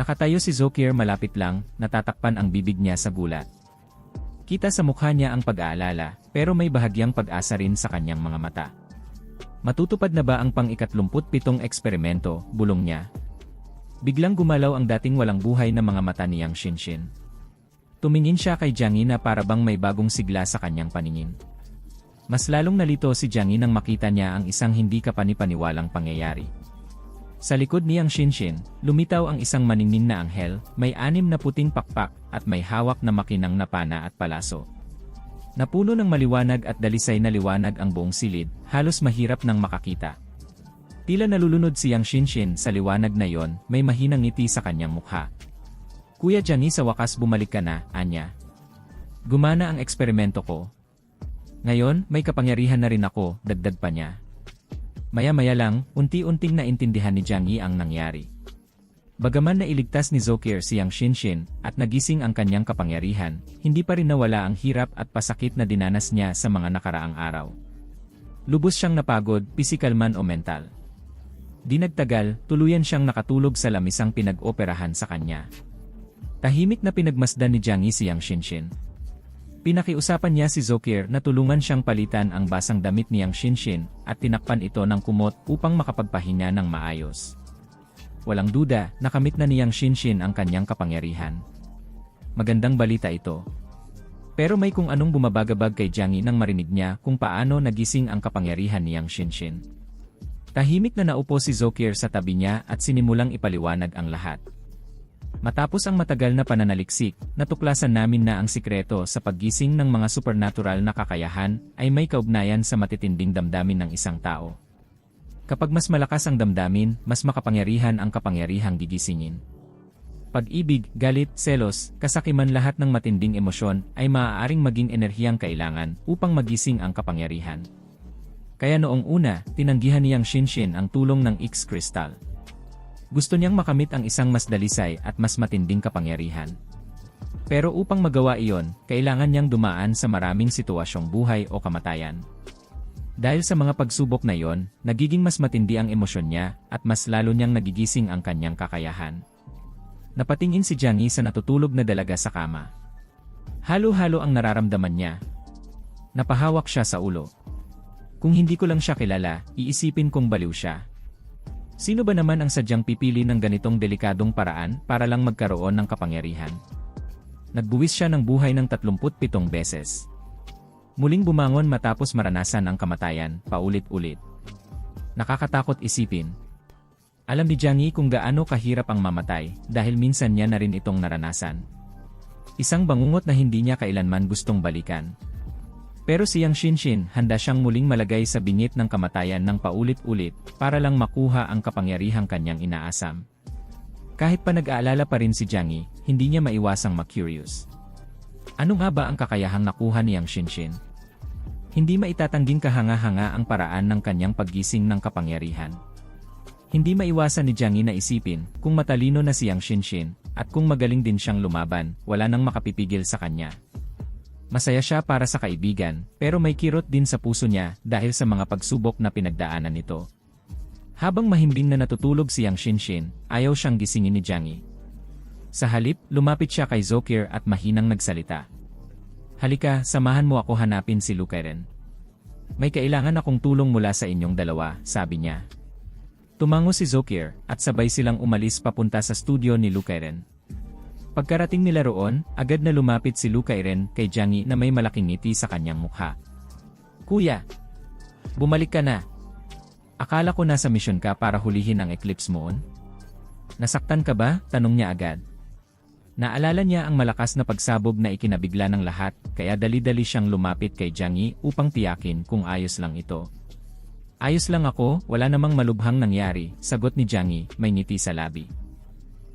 Nakatayo si Zokir malapit lang, natatakpan ang bibig niya sa gulat. Kita sa mukha niya ang pag-aalala, pero may bahagyang pag-asa rin sa kanyang mga mata. Matutupad na ba ang pang-ikatlumput pitong eksperimento, bulong niya. Biglang gumalaw ang dating walang buhay na mga mata niyang Shinshin. Tumingin siya kay Jiangyi na para bang may bagong sigla sa kanyang paningin. Mas lalong nalito si Jiangyi nang makita niya ang isang hindi kapanipaniwalang pangyayari. Sa likod niyang Shinshin, lumitaw ang isang maningning na anghel, may anim na puting pakpak, at may hawak na makinang na pana at palaso. Napuno ng maliwanag at dalisay na liwanag ang buong silid, halos mahirap nang makakita. Tila nalulunod siyang Shinshin sa liwanag na yon, may mahinang ngiti sa kanyang mukha. Kuya Jiangyi sa wakas bumalik ka na, Anya. Gumana ang eksperimento ko. Ngayon, may kapangyarihan na rin ako, dagdag pa niya. Maya-maya lang, unti-unting naintindihan ni Jiangyi ang nangyari. Bagaman nailigtas ni Zokir siyang Shinshin at nagising ang kanyang kapangyarihan, hindi pa rin nawala ang hirap at pasakit na dinanas niya sa mga nakaraang araw. Lubos siyang napagod, pisikal man o mental. Di nagtagal, tuluyan siyang nakatulog sa lamisang pinag-operahan sa kanya. Tahimik na pinagmasdan ni Jiangyi siyang Shinshin. Pinakiusapan niya si Zokir na tulungan siyang palitan ang basang damit niyang Shinshin at tinakpan ito ng kumot upang makapagpahinga ng maayos. Walang duda, nakamit na niyang Shinshin ang kanyang kapangyarihan. Magandang balita ito. Pero may kung anong bumabagabag kay Jiangyi nang marinig niya kung paano nagising ang kapangyarihan niyang Shinshin. Tahimik na naupo si Zokir sa tabi niya at sinimulang ipaliwanag ang lahat. Matapos ang matagal na pananaliksik, natuklasan namin na ang sikreto sa paggising ng mga supernatural na kakayahan ay may kaugnayan sa matitinding damdamin ng isang tao. Kapag mas malakas ang damdamin, mas makapangyarihan ang kapangyarihang gigisingin. Pag-ibig, galit, selos, kasakiman lahat ng matinding emosyon ay maaaring maging enerhiyang kailangan upang magising ang kapangyarihan. Kaya noong una, tinanggihan niyang Shinshin ang tulong ng X Crystal. Gusto niyang makamit ang isang mas dalisay at mas matinding kapangyarihan. Pero upang magawa iyon, kailangan niyang dumaan sa maraming sitwasyong buhay o kamatayan. Dahil sa mga pagsubok na iyon, nagiging mas matindi ang emosyon niya at mas lalo niyang nagigising ang kanyang kakayahan. Napatingin si Jiangyi sa natutulog na dalaga sa kama. Halo-halo ang nararamdaman niya. Napahawak siya sa ulo. Kung hindi ko lang siya kilala, iisipin kong baliw siya. Sino ba naman ang sadyang pipili ng ganitong delikadong paraan para lang magkaroon ng kapangyarihan? Nagbuwis siya ng buhay ng 37 beses. Muling bumangon matapos maranasan ang kamatayan, paulit-ulit. Nakakatakot isipin. Alam ni Jiangyi kung gaano kahirap ang mamatay dahil minsan niya na rin itong naranasan. Isang bangungot na hindi niya kailanman gustong balikan. Pero siyang Shinshin handa siyang muling malagay sa bingit ng kamatayan ng paulit-ulit para lang makuha ang kapangyarihang kanyang inaasam. Kahit pa nag-aalala pa rin si Jiangyi, hindi niya maiwasang ma-curious. Ano nga ba ang kakayahang nakuha niyang Shinshin? Hindi maitatangging kahanga-hanga ang paraan ng kanyang paggising ng kapangyarihan. Hindi maiwasan ni Jiangyi na isipin kung matalino na siyang Shinshin at kung magaling din siyang lumaban, wala nang makapipigil sa kanya. Masaya siya para sa kaibigan, pero may kirot din sa puso niya dahil sa mga pagsubok na pinagdaanan nito. Habang mahimbing na natutulog siyang Shinshin, ayaw siyang gisingin ni Jiangyi. Sa halip, lumapit siya kay Zokir at mahinang nagsalita. Halika, samahan mo ako hanapin si Lukeren. May kailangan akong tulong mula sa inyong dalawa, sabi niya. Tumango si Zokir at sabay silang umalis papunta sa studio ni Lukeren. Pagkarating nila roon, agad na lumapit si Lukairen kay Jiangyi na may malaking ngiti sa kanyang mukha. Kuya! Bumalik ka na! Akala ko nasa misyon ka para hulihin ang Eclipse Moon? Nasaktan ka ba? Tanong niya agad. Naalala niya ang malakas na pagsabog na ikinabigla ng lahat, kaya dali-dali siyang lumapit kay Jiangyi upang tiyakin kung ayos lang ito. Ayos lang ako, wala namang malubhang nangyari, sagot ni Jiangyi, may ngiti sa labi.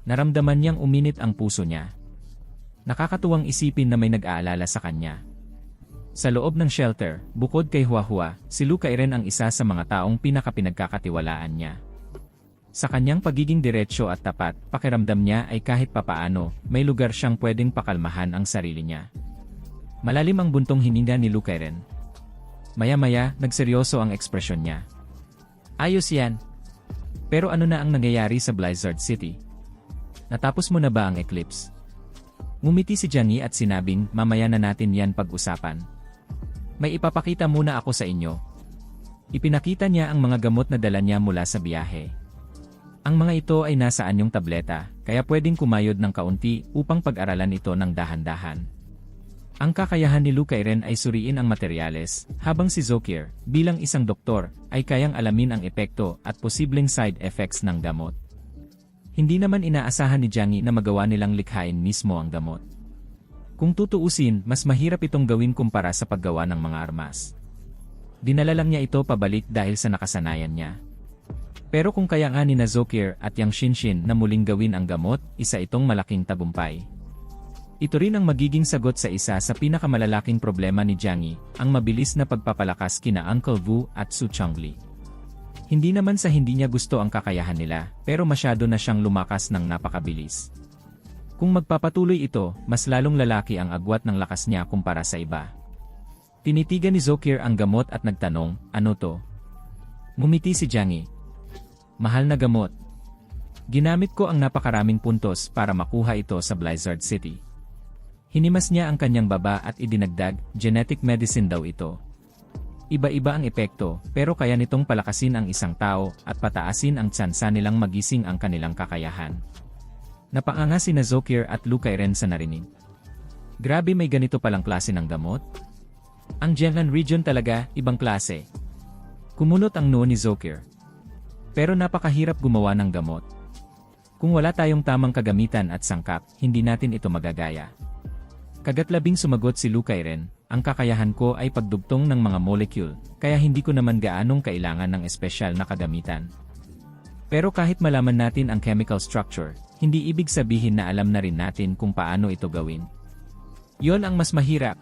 Naramdaman niyang uminit ang puso niya. Nakakatuwang isipin na may nag-aalala sa kanya. Sa loob ng shelter, bukod kay Huahua, si Luca rin ang isa sa mga taong pinakapinagkakatiwalaan niya. Sa kanyang pagiging diretsyo at tapat, pakiramdam niya ay kahit papaano, may lugar siyang pwedeng pakalmahan ang sarili niya. Malalim ang buntong hininga ni Lukeren. Maya-maya, nagseryoso ang ekspresyon niya. Ayos yan. Pero ano na ang nangyayari sa Blizzard City? Natapos mo na ba ang eclipse? Ngumiti si Yi at sinabing, mamaya na natin yan pag-usapan. May ipapakita muna ako sa inyo. Ipinakita niya ang mga gamot na dala niya mula sa biyahe. Ang mga ito ay nasa anyong tableta, kaya pwedeng kumayod ng kaunti upang pag-aralan ito ng dahan-dahan. Ang kakayahan ni Lukairen ay suriin ang materyales, habang si Zokir, bilang isang doktor, ay kayang alamin ang epekto at posibleng side effects ng gamot. Hindi naman inaasahan ni Jiang Yi na magawa nilang likhain mismo ang gamot. Kung tutuusin, mas mahirap itong gawin kumpara sa paggawa ng mga armas. Dinala lang niya ito pabalik dahil sa nakasanayan niya. Pero kung kaya nga ni na Zokir at Yang Shinshin na muling gawin ang gamot, isa itong malaking tagumpay. Ito rin ang magiging sagot sa isa sa pinakamalalaking problema ni Jiang Yi, ang mabilis na pagpapalakas kina Uncle Wu at Su Chongli. Hindi naman sa hindi niya gusto ang kakayahan nila, pero masyado na siyang lumakas ng napakabilis. Kung magpapatuloy ito, mas lalong lalaki ang agwat ng lakas niya kumpara sa iba. Tinitigan ni Zokir ang gamot at nagtanong, ano to? Ngumiti si Jiang Yi. Mahal na gamot. Ginamit ko ang napakaraming puntos para makuha ito sa Blizzard City. Hinimas niya ang kanyang baba at idinagdag, genetic medicine daw ito. Iba-iba ang epekto, pero kaya nitong palakasin ang isang tao at pataasin ang tsansa nilang magising ang kanilang kakayahan. Napanganga si Zokir at Lukairen sa narinig. Grabe may ganito palang klase ng gamot? Ang Jiangnan region talaga, ibang klase. Kumunot ang noo ni Zokir. Pero napakahirap gumawa ng gamot. Kung wala tayong tamang kagamitan at sangkap, hindi natin ito magagaya. Kagatlabing sumagot si Lukairen, ang kakayahan ko ay pagdugtong ng mga molecule, kaya hindi ko naman gaanong kailangan ng espesyal na kagamitan. Pero kahit malaman natin ang chemical structure, hindi ibig sabihin na alam na rin natin kung paano ito gawin. Yon ang mas mahirap.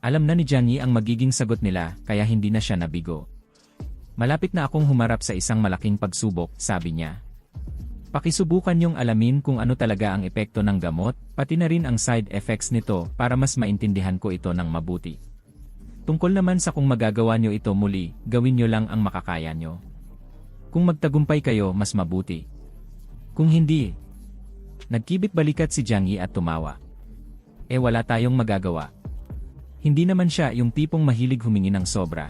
Alam na ni Yi ang magiging sagot nila, kaya hindi na siya nabigo. Malapit na akong humarap sa isang malaking pagsubok, sabi niya. Pakisubukan niyong alamin kung ano talaga ang epekto ng gamot, pati na rin ang side effects nito para mas maintindihan ko ito ng mabuti. Tungkol naman sa kung magagawa niyo ito muli, gawin niyo lang ang makakaya niyo. Kung magtagumpay kayo, mas mabuti. Kung hindi, nagkibit balikat si Jiang Yi at tumawa. Eh wala tayong magagawa. Hindi naman siya yung tipong mahilig humingi ng sobra.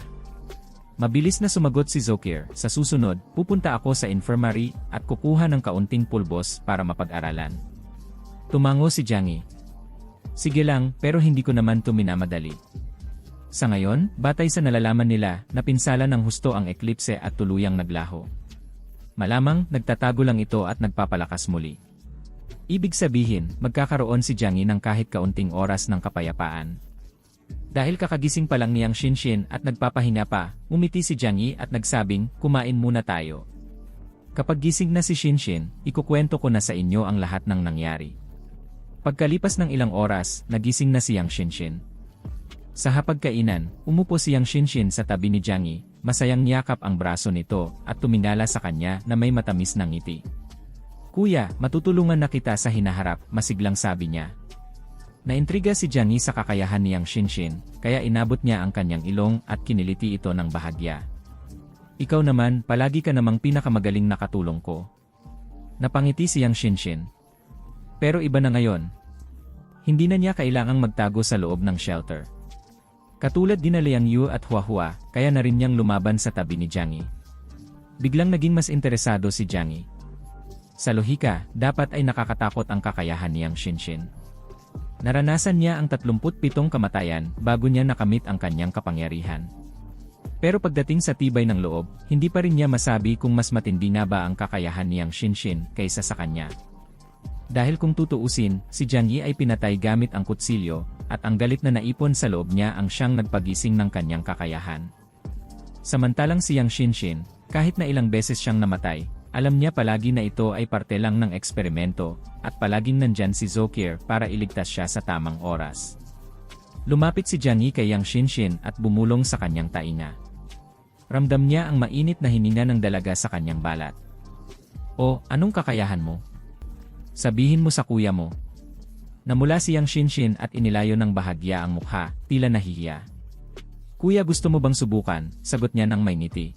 Mabilis na sumagot si Zokir, sa susunod, pupunta ako sa infirmary at kukuha ng kaunting pulbos para mapag-aralan. Tumango si Jiang Yi. Sige lang, pero hindi ko naman to minamadali. Sa ngayon, batay sa nalalaman nila, napinsala ng husto ang eklipse at tuluyang naglaho. Malamang, nagtatago lang ito at nagpapalakas muli. Ibig sabihin, magkakaroon si Jiang Yi ng kahit kaunting oras ng kapayapaan. Dahil kakagising pa lang niyang Shinshin at nagpapahinga pa, umiti si Jiang Yi at nagsabing, kumain muna tayo. Kapag gising na si Shinshin, ikukwento ko na sa inyo ang lahat ng nangyari. Pagkalipas ng ilang oras, nagising na si Yang Shinshin. Sa hapagkainan, umupo si Yang Shinshin sa tabi ni Jiang Yi, masayang niyakap ang braso nito at tumingala sa kanya na may matamis na ngiti. Kuya, matutulungan na kita sa hinaharap, masiglang sabi niya. Naintriga si Yi sa kakayahan niyang Shinshin, kaya inabot niya ang kanyang ilong at kiniliti ito ng bahagya. Ikaw naman, palagi ka namang pinakamagaling na katulong ko. Napangiti si Yang Shinshin. Pero iba na ngayon. Hindi na niya kailangang magtago sa loob ng shelter. Katulad din na Liang Yu at Hua Hua, kaya na rin niyang lumaban sa tabi ni Jiang Yi. Biglang naging mas interesado si Jiang Yi. Sa lohika, dapat ay nakakatakot ang kakayahan niyang Shinshin. Naranasan niya ang 37 kamatayan bago niya nakamit ang kanyang kapangyarihan. Pero pagdating sa tibay ng loob, hindi pa rin niya masabi kung mas matindi na ba ang kakayahan niyang Shinshin kaysa sa kanya. Dahil kung tutuusin, si Jiang Yi ay pinatay gamit ang kutsilyo, at ang galit na naipon sa loob niya ang siyang nagpagising ng kanyang kakayahan. Samantalang si Yang Shinshin, kahit na ilang beses siyang namatay, alam niya palagi na ito ay parte lang ng eksperimento, at palaging nandyan si Zokir para iligtas siya sa tamang oras. Lumapit si Yi kay Yang Shinshin at bumulong sa kanyang tainga. Ramdam niya ang mainit na hininga ng dalaga sa kanyang balat. O, anong kakayahan mo? Sabihin mo sa kuya mo. Namula si Yang Shinshin at inilayo ng bahagya ang mukha, tila nahihiya. Kuya gusto mo bang subukan? Sagot niya ng may ngiti.